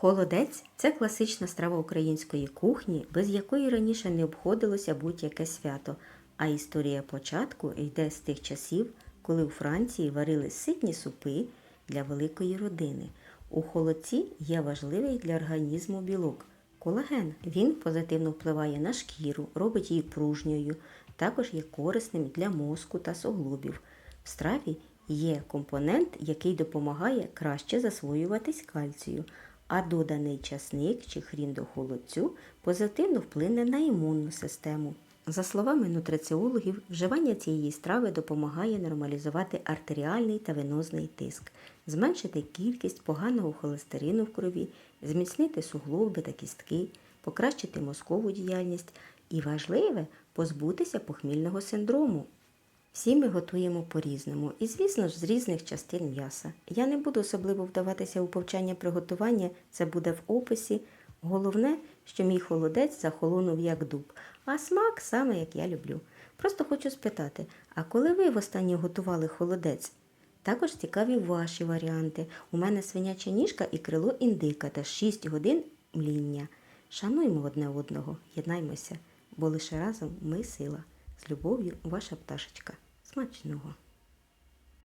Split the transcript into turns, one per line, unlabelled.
Холодець це класична страва української кухні, без якої раніше не обходилося будь-яке свято. А історія початку йде з тих часів, коли у Франції варили ситні супи для великої родини. У холодці є важливий для організму білок колаген. Він позитивно впливає на шкіру, робить її пружньою, також є корисним для мозку та суглобів. В страві є компонент, який допомагає краще засвоюватись кальцію, а доданий часник чи хрін до холодцю позитивно вплине на імунну систему. За словами нутриціологів, вживання цієї страви допомагає нормалізувати артеріальний та венозний тиск, зменшити кількість поганого холестерину в крові, зміцнити суглоби та кістки, покращити мозкову діяльність і важливе позбутися похмільного синдрому. Всі ми готуємо по-різному і, звісно ж, з різних частин м'яса. Я не буду особливо вдаватися у повчання приготування, це буде в описі. Головне, що мій холодець захолонув як дуб, а смак саме як я люблю. Просто хочу спитати: а коли ви востаннє готували холодець? Також цікаві ваші варіанти. У мене свиняча ніжка і крило індика та 6 годин мління. Шануймо одне одного, єднаймося, бо лише разом ми сила. З любов'ю, ваша пташечка. Смачного!